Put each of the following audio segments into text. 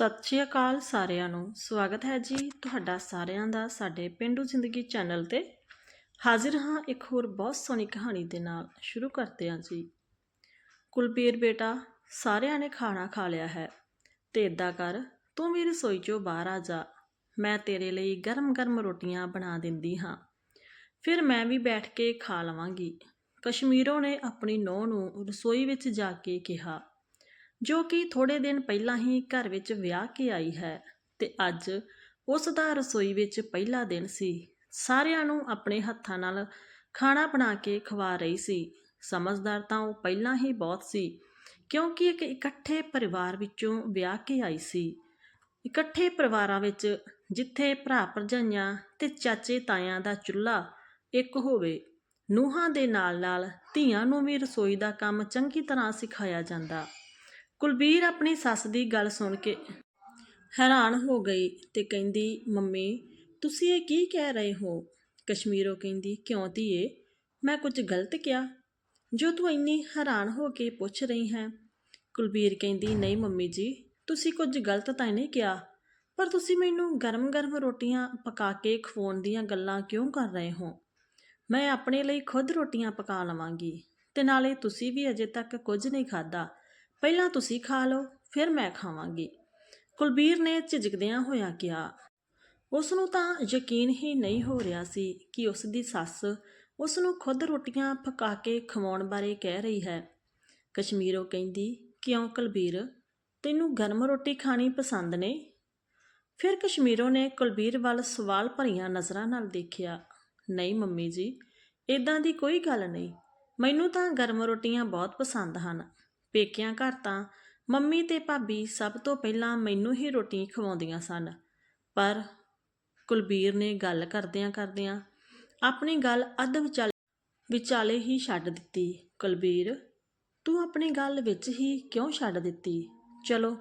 ਸਤਿ ਸ਼੍ਰੀ ਅਕਾਲ ਸਾਰਿਆਂ ਨੂੰ। ਸਵਾਗਤ ਹੈ ਜੀ ਤੁਹਾਡਾ ਸਾਰਿਆਂ ਦਾ ਸਾਡੇ ਪਿੰਡੂ ਜ਼ਿੰਦਗੀ ਚੈਨਲ ਤੇ। ਹਾਜ਼ਰ ਹਾਂ ਇੱਕ ਹੋਰ ਬਹੁਤ ਸੋਹਣੀ ਕਹਾਣੀ ਦੇ ਨਾਲ। ਸ਼ੁਰੂ ਕਰਦੇ ਹਾਂ ਜੀ। ਕੁਲਬੀਰ ਬੇਟਾ, ਸਾਰਿਆਂ ਨੇ ਖਾਣਾ ਖਾ ਲਿਆ ਹੈ। ਤੇ ਇਦਾਂ ਕਰ, ਤੂੰ ਵੀ ਰਸੋਈ ਚੋਂ ਬਾਹਰ ਆ ਜਾ। ਮੈਂ ਤੇਰੇ ਲਈ ਗਰਮ-ਗਰਮ ਰੋਟੀਆਂ ਬਣਾ ਦਿੰਦੀ ਹਾਂ। ਫਿਰ ਮੈਂ ਵੀ ਬੈਠ ਕੇ ਖਾ ਲਵਾਂਗੀ। ਕਸ਼ਮੀਰੋਂ ਨੇ ਆਪਣੀ ਨੂੰਹ ਨੂੰ ਰਸੋਈ ਵਿੱਚ ਜਾ ਕੇ ਕਿਹਾ ਜੋ ਕਿ ਥੋੜੇ ਦਿਨ ਪਹਿਲਾਂ ਹੀ ਘਰ ਵਿੱਚ ਵਿਆਹ ਕੇ ਆਈ ਹੈ ਤੇ ਅੱਜ ਉਸ ਦਾ ਰਸੋਈ ਵਿੱਚ ਪਹਿਲਾ ਦਿਨ ਸੀ। ਸਾਰਿਆਂ ਨੂੰ ਆਪਣੇ ਹੱਥਾਂ ਨਾਲ ਖਾਣਾ ਬਣਾ ਕੇ ਖਵਾ ਰਹੀ ਸੀ। ਸਮਝਦਾਰ ਤਾਂ ਉਹ ਪਹਿਲਾਂ ਹੀ ਬਹੁਤ ਸੀ, ਕਿਉਂਕਿ ਇੱਕ ਇਕੱਠੇ ਪਰਿਵਾਰ ਵਿੱਚੋਂ ਵਿਆਹ ਕੇ ਆਈ ਸੀ। ਇਕੱਠੇ ਪਰਿਵਾਰਾਂ ਵਿੱਚ ਜਿੱਥੇ ਭਰਾ ਭਰਜਾਈਆਂ ਤੇ ਚਾਚੇ ਤਾਇਆਂ ਦਾ ਚੁੱਲ੍ਹਾ ਇੱਕ ਹੋਵੇ, ਨੂੰਹਾਂ ਦੇ ਨਾਲ-ਨਾਲ ਧੀਆਂ ਨੂੰ ਵੀ ਰਸੋਈ ਦਾ ਕੰਮ ਚੰਗੀ ਤਰ੍ਹਾਂ ਸਿਖਾਇਆ ਜਾਂਦਾ। ਕੁਲਬੀਰ ਆਪਣੀ ਸੱਸ ਦੀ ਗੱਲ ਸੁਣ ਕੇ ਹੈਰਾਨ ਹੋ ਗਈ ਤੇ ਕਹਿੰਦੀ, ਮੰਮੀ, ਤੁਸੀਂ ਇਹ ਕੀ ਕਹਿ ਰਹੇ ਹੋ? ਕਸ਼ਮੀਰੋ ਕਹਿੰਦੀ, ਕਿਉਂ ਧੀਏ? ਮੈਂ ਕੁਝ ਗਲਤ ਕਿਹਾ। ਜੋ ਤੂੰ ਇੰਨੀ ਹੈਰਾਨ ਹੋ ਕੇ ਪੁੱਛ ਰਹੀ ਹੈ? ਕੁਲਬੀਰ ਕਹਿੰਦੀ, ਨਹੀਂ ਮੰਮੀ ਜੀ, ਤੁਸੀਂ ਕੁਝ ਗਲਤ ਤਾਂ ਨਹੀਂ ਕਿਹਾ, ਪਰ ਤੁਸੀਂ ਮੈਨੂੰ ਗਰਮ-ਗਰਮ ਰੋਟੀਆਂ ਪਕਾ ਕੇ ਖਵਾਉਣ ਦੀਆਂ ਗੱਲਾਂ ਕਿਉਂ ਕਰ ਰਹੇ ਹੋ? ਮੈਂ ਆਪਣੇ ਲਈ ਖੁਦ ਰੋਟੀਆਂ ਪਕਾ ਲਵਾਂਗੀ ਤੇ ਨਾਲੇ ਤੁਸੀਂ ਵੀ ਅਜੇ ਤੱਕ ਕੁਝ ਨਹੀਂ ਖਾਦਾ ਪਹਿਲਾਂ ਤੁਸੀਂ ਖਾ ਲਓ, ਫਿਰ ਮੈਂ ਖਾਵਾਂਗੀ। ਕੁਲਬੀਰ ਨੇ ਝਿਜਕਦਿਆਂ ਹੋਇਆ ਕਿਹਾ ਉਸ ਨੂੰ ਤਾਂ ਯਕੀਨ ਹੀ ਨਹੀਂ ਹੋ ਰਿਹਾ ਸੀ ਕਿ ਉਸ ਦੀ ਸੱਸ ਉਸ ਨੂੰ ਖੁਦ ਰੋਟੀਆਂ ਪਕਾ ਕੇ ਖਵਾਉਣ ਬਾਰੇ ਕਹਿ ਰਹੀ ਹੈ। ਕਸ਼ਮੀਰੋ ਕਹਿੰਦੀ, ਕਿਉਂ ਕੁਲਬੀਰ? ਤੈਨੂੰ ਗਰਮ ਰੋਟੀ ਖਾਣੀ ਪਸੰਦ ਨੇ? ਫਿਰ ਕਸ਼ਮੀਰੋ ਨੇ ਕੁਲਬੀਰ ਵੱਲ ਸਵਾਲ ਭਰੀਆਂ ਨਜ਼ਰਾਂ ਨਾਲ ਦੇਖਿਆ, ਨਹੀਂ ਮੰਮੀ ਜੀ ਇਦਾਂ ਦੀ ਕੋਈ ਗੱਲ ਨਹੀਂ। ਮੈਨੂੰ ਤਾਂ ਗਰਮ ਰੋਟੀਆਂ ਬਹੁਤ ਪਸੰਦ ਹਨ। ਪੇਕਿਆਂ ਘਰ ਤਾਂ ਮੰਮੀ ਤੇ ਭਾਬੀ ਸਭ ਤੋਂ ਪਹਿਲਾਂ ਮੈਨੂੰ ਹੀ ਰੋਟੀ ਖਵਾਉਂਦੀਆਂ ਸਨ। ਪਰ ਕੁਲਬੀਰ ਨੇ ਗੱਲ ਕਰਦਿਆਂ ਕਰਦਿਆਂ ਆਪਣੀ ਗੱਲ ਅੱਧ ਵਿਚਾਲੇ ਵਿਚਾਲੇ ਹੀ ਛੱਡ ਦਿੱਤੀ। ਕੁਲਬੀਰ, ਤੂੰ ਆਪਣੀ ਗੱਲ ਵਿੱਚ ਹੀ ਕਿਉਂ ਛੱਡ ਦਿੱਤੀ? ਚਲੋ,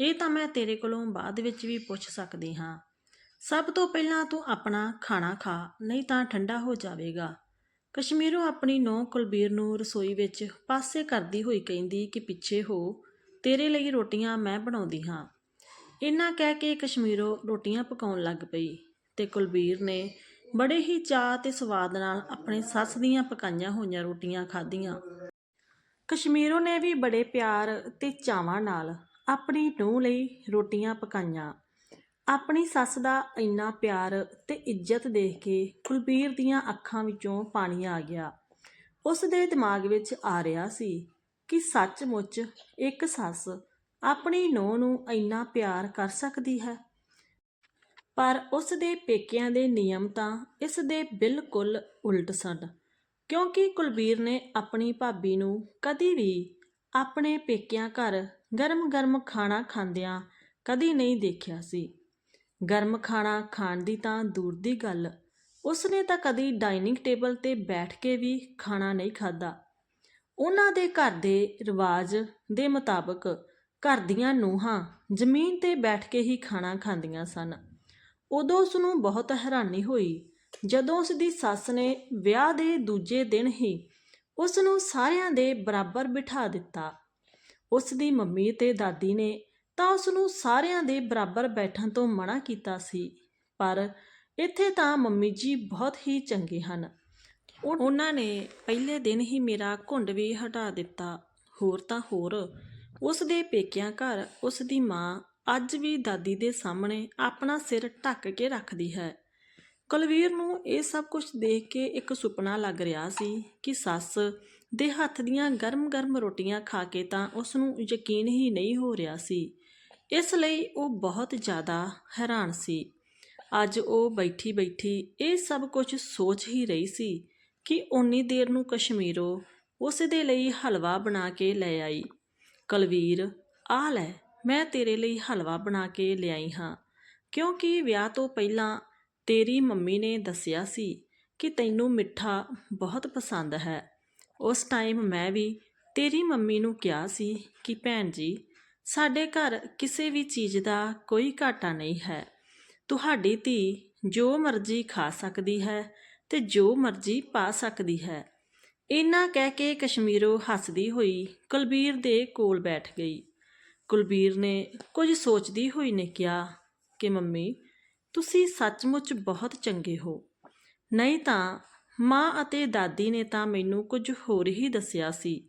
ਇਹ ਤਾਂ ਮੈਂ ਤੇਰੇ ਕੋਲੋਂ ਬਾਅਦ ਵਿੱਚ ਵੀ ਪੁੱਛ ਸਕਦੀ ਹਾਂ। ਸਭ ਤੋਂ ਪਹਿਲਾਂ ਤੂੰ ਆਪਣਾ ਖਾਣਾ ਖਾ, ਨਹੀਂ ਤਾਂ ਠੰਡਾ ਹੋ ਜਾਵੇਗਾ। ਕਸ਼ਮੀਰੋਂ ਆਪਣੀ ਨੌ ਕੁਲਬੀਰ ਨੂੰ ਰਸੋਈ ਵਿੱਚ ਪਾਸੇ ਕਰਦੀ ਹੋਈ ਕਹਿੰਦੀ ਕਿ ਪਿੱਛੇ ਹੋ, ਤੇਰੇ ਲਈ ਰੋਟੀਆਂ ਮੈਂ ਬਣਾਉਂਦੀ ਹਾਂ। ਇੰਨਾ ਕਹਿ ਕੇ ਕਸ਼ਮੀਰੋਂ ਰੋਟੀਆਂ ਪਕਾਉਣ ਲੱਗ ਪਈ ਤੇ ਕੁਲਬੀਰ ਨੇ ਬੜੇ ਹੀ ਚਾਅ ਤੇ ਸਵਾਦ ਨਾਲ ਆਪਣੇ ਸੱਸ ਦੀਆਂ ਪਕਾਈਆਂ ਹੋਈਆਂ ਰੋਟੀਆਂ ਖਾਧੀਆਂ। ਕਸ਼ਮੀਰੋਂ ਨੇ ਵੀ ਬੜੇ ਪਿਆਰ ਤੇ ਚਾਵਾਂ ਨਾਲ ਆਪਣੀ ਨੂੰਹ ਲਈ ਰੋਟੀਆਂ ਪਕਾਈਆਂ। ਆਪਣੀ ਸੱਸ ਦਾ ਇੰਨਾ ਪਿਆਰ ਤੇ ਇੱਜ਼ਤ ਦੇਖ ਕੇ ਕੁਲਬੀਰ ਦੀਆਂ ਅੱਖਾਂ ਵਿੱਚੋਂ ਪਾਣੀ ਆ ਗਿਆ। ਉਸ ਦੇ ਦਿਮਾਗ ਵਿੱਚ ਆ ਰਿਹਾ ਸੀ ਕਿ ਸੱਚਮੁੱਚ ਇੱਕ ਸੱਸ ਆਪਣੀ ਨੂੰਹ ਨੂੰ ਇੰਨਾ ਪਿਆਰ ਕਰ ਸਕਦੀ ਹੈ। ਪਰ ਉਸ ਦੇ ਪੇਕਿਆਂ ਦੇ ਨਿਯਮ ਤਾਂ ਇਸ ਦੇ ਬਿਲਕੁਲ ਉਲਟ ਸਨ, ਕਿਉਂਕਿ ਕੁਲਬੀਰ ਨੇ ਆਪਣੀ ਭਾਬੀ ਨੂੰ ਕਦੀ ਵੀ ਆਪਣੇ ਪੇਕਿਆਂ ਘਰ ਗਰਮ-ਗਰਮ ਖਾਣਾ ਖਾਂਦਿਆਂ ਕਦੀ ਨਹੀਂ ਦੇਖਿਆ ਸੀ। ਗਰਮ ਖਾਣਾ ਖਾਣ ਦੀ ਤਾਂ ਦੂਰ ਦੀ ਗੱਲ। ਉਸ ਨੇ ਤਾਂ ਕਦੀ ਡਾਈਨਿੰਗ ਟੇਬਲ ਤੇ ਬੈਠ ਕੇ ਵੀ ਖਾਣਾ ਨਹੀਂ ਖਾਦਾ ਉਹਨਾਂ ਦੇ ਘਰ ਦੇ ਰਿਵਾਜ ਦੇ ਮੁਤਾਬਕ ਘਰ ਦੀਆਂ ਨੂੰਹਾਂ ਜ਼ਮੀਨ ਤੇ ਬੈਠ ਕੇ ਹੀ ਖਾਣਾ ਖਾਂਦੀਆਂ ਸਨ। ਉਦੋਂ ਉਸ ਨੂੰ ਬਹੁਤ ਹੈਰਾਨੀ ਹੋਈ। ਜਦੋਂ ਉਸ ਦੀ ਸੱਸ ਨੇ ਵਿਆਹ ਦੇ ਦੂਜੇ ਦਿਨ ਹੀ ਉਸ ਨੂੰ ਸਾਰਿਆਂ ਦੇ ਬਰਾਬਰ ਬਿਠਾ ਦਿੱਤਾ। ਉਸ ਦੀ ਮੰਮੀ ਤੇ ਦਾਦੀ ਨੇ ਤਾਂ ਉਸ ਨੂੰ ਸਾਰਿਆਂ ਦੇ ਬਰਾਬਰ ਬੈਠਣ ਤੋਂ ਮਨਾ ਕੀਤਾ ਸੀ। ਪਰ ਇੱਥੇ ਤਾਂ ਮੰਮੀ ਜੀ ਬਹੁਤ ਹੀ ਚੰਗੇ ਹਨ। ਉਹ- ਉਹਨਾਂ ਨੇ ਪਹਿਲੇ ਦਿਨ ਹੀ ਮੇਰਾ ਘੁੰਡ ਵੀ ਹਟਾ ਦਿੱਤਾ। ਹੋਰ ਤਾਂ ਹੋਰ, ਉਸ ਦੇ ਪੇਕਿਆਂ ਘਰ ਉਸ ਦੀ ਮਾਂ ਅੱਜ ਵੀ ਦਾਦੀ ਦੇ ਸਾਹਮਣੇ ਆਪਣਾ ਸਿਰ ਢੱਕ ਕੇ ਰੱਖਦੀ ਹੈ। ਕੁਲਵੀਰ ਨੂੰ ਇਹ ਸਭ ਕੁਝ ਦੇਖ ਕੇ ਇੱਕ ਸੁਪਨਾ ਲੱਗ ਰਿਹਾ ਸੀ ਕਿ ਸੱਸ ਦੇ ਹੱਥ ਦੀਆਂ ਗਰਮ-ਗਰਮ ਰੋਟੀਆਂ ਖਾ ਕੇ ਤਾਂ ਉਸ ਨੂੰ ਯਕੀਨ ਹੀ ਨਹੀਂ ਹੋ ਰਿਹਾ ਸੀ। ਇਸ ਲਈ ਉਹ ਬਹੁਤ ਜ਼ਿਆਦਾ ਹੈਰਾਨ ਸੀ। ਅੱਜ ਉਹ ਬੈਠੀ-ਬੈਠੀ ਇਹ ਸਭ ਕੁਝ ਸੋਚ ਹੀ ਰਹੀ ਸੀ ਕਿ ਓਨੀ ਦੇਰ ਨੂੰ ਕਸ਼ਮੀਰੋ ਉਸ ਦੇ ਲਈ ਹਲਵਾ ਬਣਾ ਕੇ ਲੈ ਆਈ। ਕੁਲਵੀਰ, ਆ ਲੈ, ਮੈਂ ਤੇਰੇ ਲਈ ਹਲਵਾ ਬਣਾ ਕੇ ਲਿਆਈ ਹਾਂ। ਕਿਉਂਕਿ ਵਿਆਹ ਤੋਂ ਪਹਿਲਾਂ ਤੇਰੀ ਮੰਮੀ ਨੇ ਦੱਸਿਆ ਸੀ ਕਿ ਤੈਨੂੰ ਮਿੱਠਾ ਬਹੁਤ ਪਸੰਦ ਹੈ। ਉਸ ਟਾਈਮ ਮੈਂ ਵੀ ਤੇਰੀ ਮੰਮੀ ਨੂੰ ਕਿਹਾ ਸੀ ਕਿ ਭੈਣ ਜੀ ਸਾਡੇ ਘਰ ਕਿਸੇ ਵੀ ਚੀਜ਼ ਦਾ ਕੋਈ ਘਾਟਾ ਨਹੀਂ ਹੈ। ਤੁਹਾਡੀ ਧੀ ਜੋ ਮਰਜ਼ੀ ਖਾ ਸਕਦੀ ਹੈ ਤੇ ਜੋ ਮਰਜ਼ੀ ਪਾ ਸਕਦੀ ਹੈ। ਇੰਨਾ ਕਹਿ ਕੇ ਕਸ਼ਮੀਰੋ ਹੱਸਦੀ ਹੋਈ ਕੁਲਬੀਰ ਦੇ ਕੋਲ ਬੈਠ ਗਈ। ਕੁਲਬੀਰ ਨੇ ਕੁਝ ਸੋਚਦੀ ਹੋਈ ਨੇ ਕਿਹਾ ਕਿ ਮੰਮੀ, ਤੁਸੀਂ ਸੱਚਮੁੱਚ ਬਹੁਤ ਚੰਗੇ ਹੋ। ਨਹੀਂ ਤਾਂ ਮਾਂ ਅਤੇ ਦਾਦੀ ਨੇ ਤਾਂ ਮੈਨੂੰ ਕੁਝ ਹੋਰ ਹੀ ਦੱਸਿਆ ਸੀ।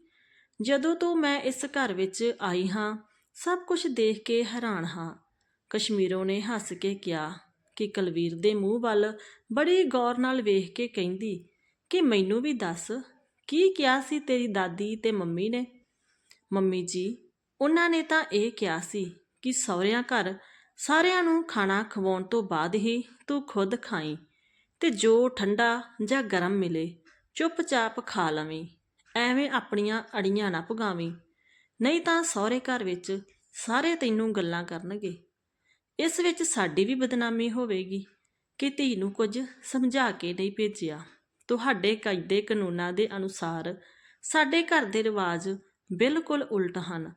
ਜਦੋਂ ਤੋਂ ਮੈਂ ਇਸ ਘਰ ਵਿੱਚ ਆਈ ਹਾਂ ਸਭ ਕੁਝ ਦੇਖ ਕੇ ਹੈਰਾਨ ਹਾਂ। ਕਸ਼ਮੀਰੋਂ ਨੇ ਹੱਸ ਕੇ ਕਿਹਾ ਕਿ ਕੁਲਵੀਰ ਦੇ ਮੂੰਹ ਵੱਲ ਬੜੀ ਗੌਰ ਨਾਲ ਵੇਖ ਕੇ ਕਹਿੰਦੀ, ਕਿ ਮੈਨੂੰ ਵੀ ਦੱਸ, ਕੀ ਕਿਹਾ ਸੀ ਤੇਰੀ ਦਾਦੀ ਤੇ ਮੰਮੀ ਨੇ? ਮੰਮੀ ਜੀ, ਉਹਨਾਂ ਨੇ ਤਾਂ ਇਹ ਕਿਹਾ ਸੀ ਕਿ ਸਹੁਰਿਆਂ ਘਰ ਸਾਰਿਆਂ ਨੂੰ ਖਾਣਾ ਖਵਾਉਣ ਤੋਂ ਬਾਅਦ ਹੀ ਤੂੰ ਖੁਦ ਖਾਈ ਤੇ ਜੋ ਠੰਡਾ ਜਾਂ ਗਰਮ ਮਿਲੇ, ਚੁੱਪਚਾਪ ਖਾ ਲਵੀਂ, ਐਵੇਂ ਆਪਣੀਆਂ ਅੜੀਆਂ ਨਾ ਪੁਗਾਵੀਂ। ਨਹੀਂ ਤਾਂ ਸਹੁਰੇ ਘਰ ਵਿੱਚ ਸਾਰੇ ਤੈਨੂੰ ਗੱਲਾਂ ਕਰਨਗੇ। ਇਸ ਵਿੱਚ ਸਾਡੀ ਵੀ ਬਦਨਾਮੀ ਹੋਵੇਗੀ ਕਿ ਧੀ ਨੂੰ ਕੁਝ ਸਮਝਾ ਕੇ ਨਹੀਂ ਭੇਜਿਆ। ਤੁਹਾਡੇ ਕਾਇਦੇ ਕਾਨੂੰਨਾਂ ਦੇ ਅਨੁਸਾਰ ਸਾਡੇ ਘਰ ਦੇ ਰਿਵਾਜ ਬਿਲਕੁਲ ਉਲਟ ਹਨ।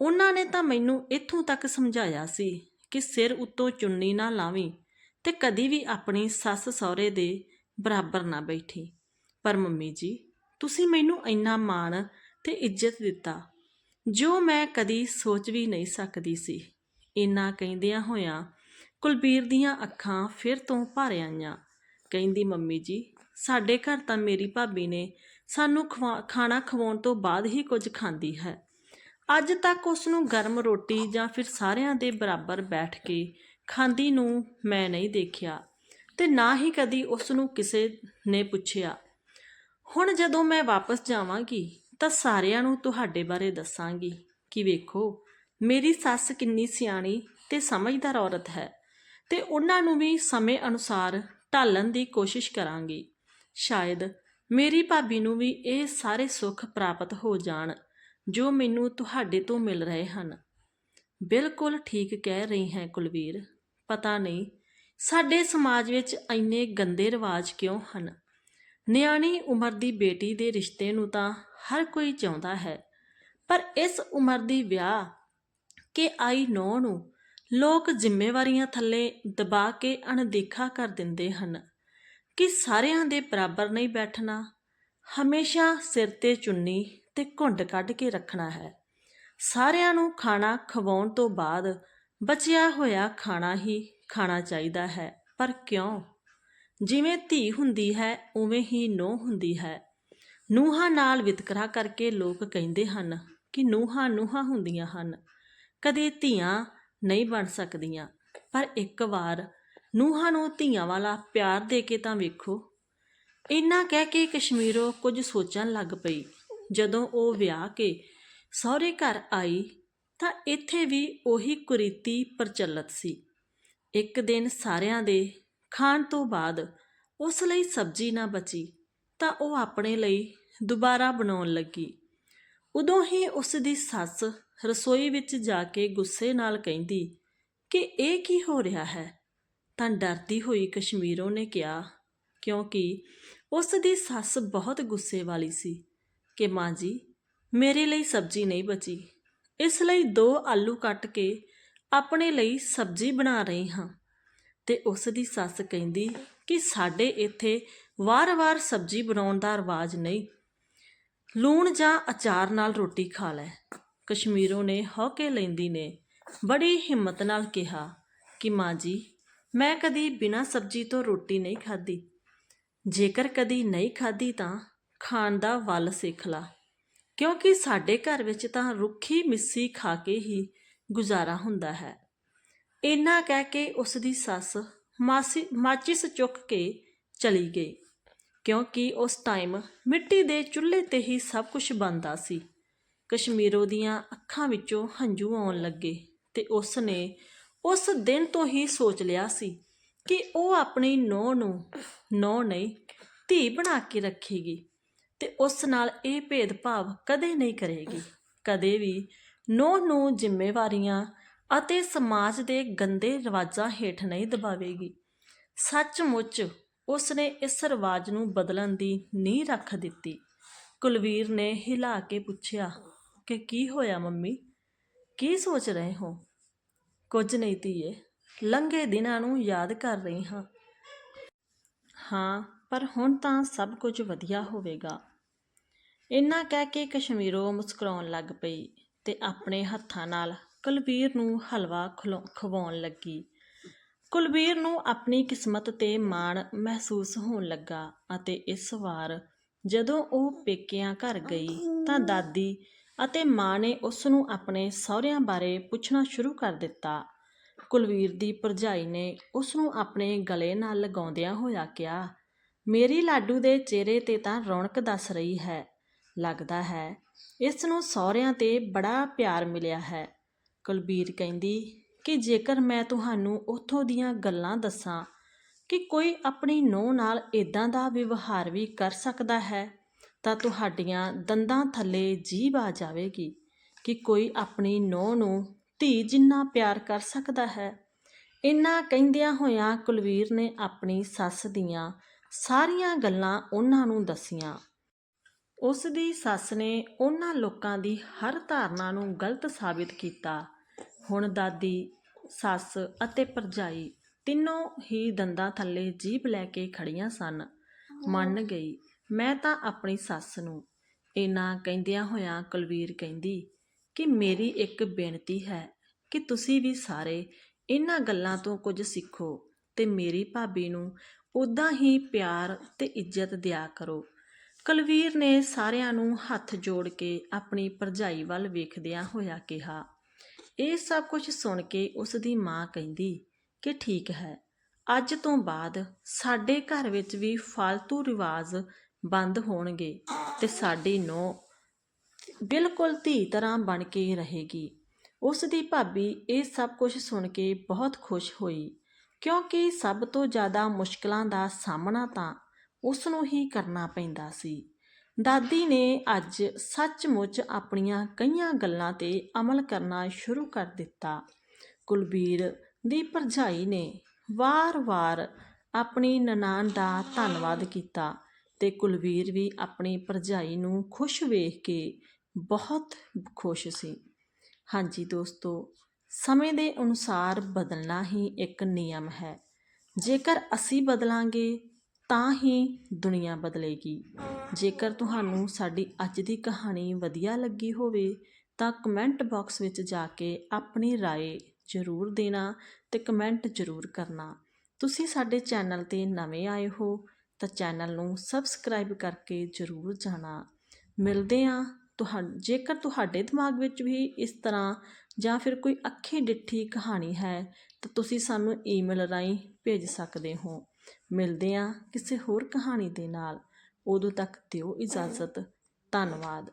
ਉਹਨਾਂ ਨੇ ਤਾਂ ਮੈਨੂੰ ਇੱਥੋਂ ਤੱਕ ਸਮਝਾਇਆ ਸੀ ਕਿ ਸਿਰ ਉੱਤੋਂ ਚੁੰਨੀ ਨਾ ਲਾਵੀਂ ਤੇ ਕਦੀ ਵੀ ਆਪਣੀ ਸੱਸ ਸਹੁਰੇ ਦੇ ਬਰਾਬਰ ਨਾ ਬੈਠੀ। ਪਰ ਮੰਮੀ ਜੀ, ਤੁਸੀਂ ਮੈਨੂੰ ਇੰਨਾ ਮਾਣ ਤੇ ਇੱਜ਼ਤ ਦਿੱਤਾ ਜੋ ਮੈਂ ਕਦੀ ਸੋਚ ਵੀ ਨਹੀਂ ਸਕਦੀ ਸੀ। ਇੰਨਾ ਕਹਿੰਦਿਆਂ ਹੋਇਆਂ ਕੁਲਬੀਰ ਦੀਆਂ ਅੱਖਾਂ ਫਿਰ ਤੋਂ ਭਰ ਆਈਆਂ। ਕਹਿੰਦੀ, ਮੰਮੀ ਜੀ, ਸਾਡੇ ਘਰ ਤਾਂ ਮੇਰੀ ਭਾਬੀ ਨੇ ਸਾਨੂੰ ਖਵਾ- ਖਾਣਾ ਖਵਾਉਣ ਤੋਂ ਬਾਅਦ ਹੀ ਕੁਝ ਖਾਂਦੀ ਹੈ। ਅੱਜ ਤੱਕ ਉਸ ਨੂੰ ਗਰਮ ਰੋਟੀ ਜਾਂ ਫਿਰ ਸਾਰਿਆਂ ਦੇ ਬਰਾਬਰ ਬੈਠ ਕੇ ਖਾਂਦੀ ਨੂੰ ਮੈਂ ਨਹੀਂ ਦੇਖਿਆ ਤੇ ਨਾ ਹੀ ਕਦੀ ਉਸ ਨੂੰ ਕਿਸੇ ਨੇ ਪੁੱਛਿਆ। ਹੁਣ ਜਦੋਂ ਮੈਂ ਵਾਪਸ ਜਾਵਾਂਗੀ ਤਾਂ ਸਾਰਿਆਂ ਨੂੰ ਤੁਹਾਡੇ ਬਾਰੇ ਦੱਸਾਂਗੀ ਕਿ ਵੇਖੋ, ਮੇਰੀ ਸੱਸ ਕਿੰਨੀ ਸਿਆਣੀ ਤੇ ਸਮਝਦਾਰ ਔਰਤ ਹੈ ਤੇ ਉਹਨਾਂ ਨੂੰ ਵੀ ਸਮੇਂ ਅਨੁਸਾਰ ਢਾਲਣ ਦੀ ਕੋਸ਼ਿਸ਼ ਕਰਾਂਗੀ। ਸ਼ਾਇਦ ਮੇਰੀ ਭਾਬੀ ਨੂੰ ਵੀ ਇਹ ਸਾਰੇ ਸੁੱਖ ਪ੍ਰਾਪਤ ਹੋ ਜਾਣ ਜੋ ਮੈਨੂੰ ਤੁਹਾਡੇ ਤੋਂ ਮਿਲ ਰਹੇ ਹਨ। ਬਿਲਕੁਲ ਠੀਕ ਕਹਿ ਰਹੀ ਹੈ ਕੁਲਵੀਰ। ਪਤਾ ਨਹੀਂ, ਸਾਡੇ ਸਮਾਜ ਵਿੱਚ ਇੰਨੇ ਗੰਦੇ ਰਿਵਾਜ ਕਿਉਂ ਹਨ? ਨਿਆਣੀ ਉਮਰ ਦੀ ਬੇਟੀ ਦੇ ਰਿਸ਼ਤੇ ਨੂੰ ਤਾਂ ਹਰ ਕੋਈ ਚਾਹੁੰਦਾ ਹੈ। ਪਰ ਇਸ ਉਮਰ ਦੀ ਵਿਆਹ ਕਿ ਆਈ ਨੌ ਨੂੰ ਲੋਕ ਜ਼ਿੰਮੇਵਾਰੀਆਂ ਥੱਲੇ ਦਬਾ ਕੇ ਅਣਦੇਖਾ ਕਰ ਦਿੰਦੇ ਹਨ ਕਿ ਸਾਰਿਆਂ ਦੇ ਬਰਾਬਰ ਨਹੀਂ ਬੈਠਣਾ, ਹਮੇਸ਼ਾ ਸਿਰ ਤੇ ਚੁੰਨੀ ਤੇ ਘੁੰਡ ਕੱਢ ਕੇ ਰੱਖਣਾ ਹੈ। ਸਾਰਿਆਂ ਨੂੰ ਖਾਣਾ ਖਵਾਉਣ ਤੋਂ ਬਾਅਦ ਬਚਿਆ ਹੋਇਆ ਖਾਣਾ ਹੀ ਖਾਣਾ ਚਾਹੀਦਾ ਹੈ। ਪਰ ਕਿਉਂ? ਜਿਵੇਂ ਧੀ ਹੁੰਦੀ ਹੈ, ਉਵੇਂ ਹੀ ਨੂੰਹ ਹੁੰਦੀ ਹੈ। ਨੂੰਹਾਂ ਨਾਲ ਵਿਤਕਰਾ ਕਰਕੇ ਲੋਕ ਕਹਿੰਦੇ ਹਨ ਕਿ ਨੂੰਹਾਂ ਨੂੰਹਾਂ ਹੁੰਦੀਆਂ ਹਨ। ਕਦੇ ਧੀਆਂ ਨਹੀਂ ਬਣ ਸਕਦੀਆਂ, ਪਰ ਇੱਕ ਵਾਰ ਨੂੰਹਾਂ ਨੂੰ ਧੀਆਂ ਵਾਲਾ ਪਿਆਰ ਦੇ ਕੇ ਤਾਂ ਵੇਖੋ। ਇੰਨਾ ਕਹਿ ਕੇ ਕਸ਼ਮੀਰੋਂ ਕੁਝ ਸੋਚਣ ਲੱਗ ਪਈ। ਜਦੋਂ ਉਹ ਵਿਆਹ ਕੇ ਸਹੁਰੇ ਘਰ ਆਈ ਤਾਂ ਇੱਥੇ ਵੀ ਉਹੀ ਕੁਰੀਤੀ ਪ੍ਰਚਲਿਤ ਸੀ। ਇੱਕ ਦਿਨ ਸਾਰਿਆਂ ਦੇ ਖਾਣ ਤੋਂ ਬਾਅਦ ਉਸ ਲਈ ਸਬਜ਼ੀ ਨਾ ਬਚੀ ਤਾਂ ਉਹ ਆਪਣੇ ਲਈ ਦੁਬਾਰਾ ਬਣਾਉਣ ਲੱਗੀ। ਉਦੋਂ ਹੀ ਉਸ ਦੀ ਸੱਸ ਰਸੋਈ ਵਿੱਚ ਜਾ ਕੇ ਗੁੱਸੇ ਨਾਲ ਕਹਿੰਦੀ, ਕਿ ਇਹ ਕੀ ਹੋ ਰਿਹਾ ਹੈ? ਤਾਂ ਡਰਦੀ ਹੋਈ ਕਸ਼ਮੀਰੋਂ ਨੇ ਕਿਹਾ, ਕਿਉਂਕਿ ਉਸ ਦੀ ਸੱਸ ਬਹੁਤ ਗੁੱਸੇ ਵਾਲੀ ਸੀ ਕਿ ਮਾਂ ਜੀ, ਮੇਰੇ ਲਈ ਸਬਜ਼ੀ ਨਹੀਂ ਬਚੀ। ਇਸ ਲਈ ਦੋ ਆਲੂ ਕੱਟ ਕੇ ਆਪਣੇ ਲਈ ਸਬਜ਼ੀ ਬਣਾ ਰਹੀ ਹਾਂ। ਤੇ ਉਸ ਦੀ ਸੱਸ ਕਹਿੰਦੀ ਕਿ ਸਾਡੇ ਇੱਥੇ ਵਾਰ-ਵਾਰ ਸਬਜ਼ੀ ਬਣਾਉਣ ਦਾ ਰਿਵਾਜ ਨਹੀਂ ਲੂਣ ਜਾਂ ਅਚਾਰ ਨਾਲ ਰੋਟੀ ਖਾ ਲੈ। ਕਸ਼ਮੀਰੋਂ ਨੇ ਹੌਕੇ ਲੈਂਦੀ ਨੇ ਬੜੀ ਹਿੰਮਤ ਨਾਲ ਕਿਹਾ ਕਿ ਮਾਂ ਜੀ, ਮੈਂ ਕਦੀ ਬਿਨਾਂ ਸਬਜ਼ੀ ਤੋਂ ਰੋਟੀ ਨਹੀਂ ਖਾਧੀ। ਜੇਕਰ ਕਦੀ ਨਹੀਂ ਖਾਧੀ ਤਾਂ ਖਾਣ ਦਾ ਵੱਲ ਸਿੱਖ ਲਾ, ਕਿਉਂਕਿ ਸਾਡੇ ਘਰ ਵਿੱਚ ਤਾਂ ਰੁੱਖੀ ਮਿੱਸੀ ਖਾ ਕੇ ਹੀ ਗੁਜ਼ਾਰਾ ਹੁੰਦਾ ਹੈ। ਇੰਨਾ ਕਹਿ ਕੇ ਉਸ ਦੀ ਸੱਸ ਮਾਸੀ ਮਾਚਿਸ ਚੁੱਕ ਕੇ ਚਲੀ ਗਈ। ਕਿਉਂਕਿ ਉਸ ਟਾਈਮ ਮਿੱਟੀ ਦੇ ਚੁੱਲ੍ਹੇ ਤੇ ਹੀ ਸਭ ਕੁਝ ਬਣਦਾ ਸੀ। ਕਸ਼ਮੀਰੋ ਦੀਆਂ ਅੱਖਾਂ ਵਿੱਚੋਂ ਹੰਝੂ ਆਉਣ ਲੱਗੇ ਤੇ ਉਸ ਨੇ ਉਸ ਦਿਨ ਤੋਂ ਹੀ ਸੋਚ ਲਿਆ ਸੀ ਕਿ ਉਹ ਆਪਣੀ ਨੂੰਹ ਨੂੰ ਨੌ ਨਹੀਂ, ਧੀ ਬਣਾ ਕੇ ਰੱਖੇਗੀ ਤੇ ਉਸ ਨਾਲ ਇਹ ਭੇਦਭਾਵ ਕਦੇ ਨਹੀਂ ਕਰੇਗੀ। ਕਦੇ ਵੀ ਨੂੰਹ ਨੂੰ ਜ਼ਿੰਮੇਵਾਰੀਆਂ ਅਤੇ ਸਮਾਜ ਦੇ ਗੰਦੇ ਰਿਵਾਜਾਂ ਹੇਠ ਨਹੀਂ ਦਬਾਵੇਗੀ। ਸੱਚਮੁੱਚ ਉਸ ਨੇ ਇਸ ਰਿਵਾਜ ਨੂੰ ਬਦਲਣ ਦੀ ਨੀਂਹ ਰੱਖ ਦਿੱਤੀ। ਕੁਲਵੀਰ ਨੇ ਹਿਲਾ ਕੇ ਪੁੱਛਿਆ, ਕਿ ਕੀ ਹੋਇਆ ਮੰਮੀ? ਕੀ ਸੋਚ ਰਹੇ ਹੋ? ਕੁਝ ਨਹੀਂ ਧੀਏ, ਲੰਘੇ ਦਿਨਾਂ ਨੂੰ ਯਾਦ ਕਰ ਰਹੀ ਹਾਂ। ਹਾਂ, ਪਰ ਹੁਣ ਤਾਂ ਸਭ ਕੁਝ ਵਧੀਆ ਹੋਵੇਗਾ। ਇੰਨਾ ਕਹਿ ਕੇ ਕਸ਼ਮੀਰੋ ਮੁਸਕਰਾਉਣ ਲੱਗ ਪਈ ਤੇ ਆਪਣੇ ਹੱਥਾਂ ਨਾਲ ਕੁਲਵੀਰ ਨੂੰ ਹਲਵਾ ਖਿਲਾ- ਖਵਾਉਣ ਲੱਗੀ। ਕੁਲਵੀਰ ਨੂੰ ਆਪਣੀ ਕਿਸਮਤ ਤੇ ਮਾਣ ਮਹਿਸੂਸ ਹੋਣ ਲੱਗਾ ਅਤੇ ਇਸ ਵਾਰ ਜਦੋਂ ਉਹ ਪੇਕਿਆਂ ਘਰ ਗਈ ਤਾਂ ਦਾਦੀ ਅਤੇ ਮਾਂ ਨੇ ਉਸ ਨੂੰ ਆਪਣੇ ਸਹੁਰਿਆਂ ਬਾਰੇ ਪੁੱਛਣਾ ਸ਼ੁਰੂ ਕਰ ਦਿੱਤਾ। ਕੁਲਵੀਰ ਦੀ ਭਰਜਾਈ ਨੇ ਉਸ ਨੂੰ ਆਪਣੇ ਗਲੇ ਨਾਲ ਲਗਾਉਂਦਿਆਂ ਹੋਇਆ ਕਿਹਾ, ਮੇਰੀ ਲਾਡੂ ਦੇ ਚਿਹਰੇ ਤੇ ਤਾਂ ਰੌਣਕ ਦੱਸ ਰਹੀ ਹੈ। ਲੱਗਦਾ ਹੈ ਇਸ ਨੂੰ ਸਹੁਰਿਆਂ ਤੇ ਬੜਾ ਪਿਆਰ ਮਿਲਿਆ ਹੈ। ਕੁਲਬੀਰ ਕਹਿੰਦੀ ਕਿ ਜੇਕਰ ਮੈਂ ਤੁਹਾਨੂੰ ਉੱਥੋਂ ਦੀਆਂ ਗੱਲਾਂ ਦੱਸਾਂ ਕਿ ਕੋਈ ਆਪਣੀ ਨੂੰਹ ਨਾਲ ਇਦਾਂ ਦਾ ਵਿਵਹਾਰ ਵੀ ਕਰ ਸਕਦਾ ਹੈ, ਤਾਂ ਤੁਹਾਡੀਆਂ ਦੰਦਾਂ ਥੱਲੇ ਜੀਭ ਆ ਜਾਵੇਗੀ ਕਿ ਕੋਈ ਆਪਣੀ ਨੂੰਹ ਨੂੰ ਧੀ ਜਿੰਨਾ ਪਿਆਰ ਕਰ ਸਕਦਾ ਹੈ। ਇੰਨਾ ਕਹਿੰਦਿਆਂ ਹੋਇਆਂ ਕੁਲਵੀਰ ਨੇ ਆਪਣੀ ਸੱਸ ਦੀਆਂ ਸਾਰੀਆਂ ਗੱਲਾਂ ਉਹਨਾਂ ਨੂੰ ਦੱਸੀਆਂ। ਉਸ ਦੀ ਸੱਸ ਨੇ ਉਹਨਾਂ ਲੋਕਾਂ ਦੀ ਹਰ ਧਾਰਨਾ ਨੂੰ ਗਲਤ ਸਾਬਿਤ ਕੀਤਾ ਹੁਣ ਦਾਦੀ, ਸੱਸ ਅਤੇ ਭਰਜਾਈ ਤਿੰਨੋਂ ਹੀ ਦੰਦਾਂ ਥੱਲੇ ਜੀਭ ਲੈ ਕੇ ਖੜੀਆਂ ਸਨ। ਮੰਨ ਗਈ, ਮੈਂ ਤਾਂ ਆਪਣੀ ਸੱਸ ਨੂੰ ਇਨਾ ਕਹਿੰਦਿਆਂ ਹੋਇਆਂ ਕੁਲਵੀਰ ਕਹਿੰਦੀ ਕਿ ਮੇਰੀ ਇੱਕ ਬੇਨਤੀ ਹੈ ਕਿ ਤੁਸੀਂ ਵੀ ਸਾਰੇ ਇਹਨਾਂ ਗੱਲਾਂ ਤੋਂ ਕੁਝ ਸਿੱਖੋ ਤੇ ਮੇਰੀ ਭਾਬੀ ਨੂੰ ਉਦਾਂ ਹੀ ਪਿਆਰ ਤੇ ਇੱਜ਼ਤ ਦਿਆ ਕਰੋ। ਕੁਲਵੀਰ ਨੇ ਸਾਰਿਆਂ ਨੂੰ ਹੱਥ ਜੋੜ ਕੇ ਆਪਣੀ ਭਰਜਾਈ ਵੱਲ ਵੇਖਦਿਆਂ ਹੋਇਆ ਕਿਹਾ ਇਹ ਸਭ ਕੁਝ ਸੁਣ ਕੇ ਉਸ ਦੀ ਮਾਂ ਕਹਿੰਦੀ ਕਿ ਠੀਕ ਹੈ, ਅੱਜ ਤੋਂ ਬਾਅਦ ਸਾਡੇ ਘਰ ਵਿੱਚ ਵੀ ਫालतू ਰਿਵਾਜ ਬੰਦ ਹੋਣਗੇ ਤੇ ਸਾਡੀ ਨੋ ਬਿਲਕੁਲ ਧੀ ਤਰ੍ਹਾਂ ਬਣ ਕੇ ਰਹੇਗੀ। ਉਸ ਦੀ ਭਾਬੀ ਇਹ ਸਭ ਕੁਝ ਸੁਣ ਕੇ ਬਹੁਤ ਖੁਸ਼ ਹੋਈ, ਕਿਉਂਕਿ ਸਭ ਤੋਂ ਜ਼ਿਆਦਾ ਮੁਸ਼ਕਲਾਂ ਦਾ ਸਾਹਮਣਾ ਤਾਂ ਉਸ ਨੂੰ ਹੀ ਕਰਨਾ ਪੈਂਦਾ ਸੀ। ਦਾਦੀ ਨੇ ਅੱਜ ਸੱਚਮੁੱਚ ਆਪਣੀਆਂ ਕਈਆਂ ਗੱਲਾਂ ਤੇ ਅਮਲ ਕਰਨਾ ਸ਼ੁਰੂ ਕਰ ਦਿੱਤਾ। ਕੁਲਬੀਰ ਦੀ ਭਰਜਾਈ ਨੇ ਵਾਰ-ਵਾਰ ਆਪਣੀ ਨਨਾਣ ਦਾ ਧੰਨਵਾਦ ਕੀਤਾ ਤੇ ਕੁਲਵੀਰ ਵੀ ਆਪਣੀ ਭਰਜਾਈ ਨੂੰ ਖੁਸ਼ ਵੇਖ ਕੇ ਬਹੁਤ ਖੁਸ਼ ਸੀ। ਹਾਂਜੀ ਦੋਸਤੋ, ਸਮੇਂ ਦੇ ਅਨੁਸਾਰ ਬਦਲਣਾ ਹੀ ਇੱਕ ਨਿਯਮ ਹੈ। ਜੇਕਰ ਅਸੀਂ ਬਦਲਾਂਗੇ ਤਾਂ ਹੀ ਦੁਨੀਆ ਬਦਲੇਗੀ ਜੇਕਰ ਤੁਹਾਨੂੰ ਸਾਡੀ ਅੱਜ ਦੀ ਕਹਾਣੀ ਵਧੀਆ ਲੱਗੀ ਹੋਵੇ ਤਾਂ ਕਮੈਂਟ ਬਾਕਸ ਵਿੱਚ ਜਾ ਕੇ ਆਪਣੀ رائے ਜ਼ਰੂਰ ਦੇਣਾ ਤੇ ਕਮੈਂਟ ਜ਼ਰੂਰ ਕਰਨਾ ਤੁਸੀਂ ਸਾਡੇ ਚੈਨਲ ਤੇ ਨਵੇਂ ਆਏ ਹੋ ਤਾਂ ਚੈਨਲ ਨੂੰ ਸਬਸਕ੍ਰਾਈਬ ਕਰਕੇ ਜ਼ਰੂਰ ਜਾਣਾ ਮਿਲਦੇ ਆ ਤੁਹਾ ਜੇਕਰ ਤੁਹਾਡੇ ਦਿਮਾਗ ਵਿੱਚ ਵੀ ਇਸ ਤਰ੍ਹਾਂ ਜਾਂ ਫਿਰ ਕੋਈ ਅੱਖੀ ਡਿੱਠੀ ਕਹਾਣੀ ਹੈ ਤਾਂ ਤੁਸੀਂ ਸਾਨੂੰ ਈਮੇਲ ਰਾਹੀਂ ਭੇਜ ਸਕਦੇ ਹੋ ਮਿਲਦੇ ਹਾਂ ਕਿਸੇ ਹੋਰ ਕਹਾਣੀ ਦੇ ਨਾਲ। ਉਦੋਂ ਤੱਕ ਦਿਓ ਇਜਾਜ਼ਤ। ਧੰਨਵਾਦ।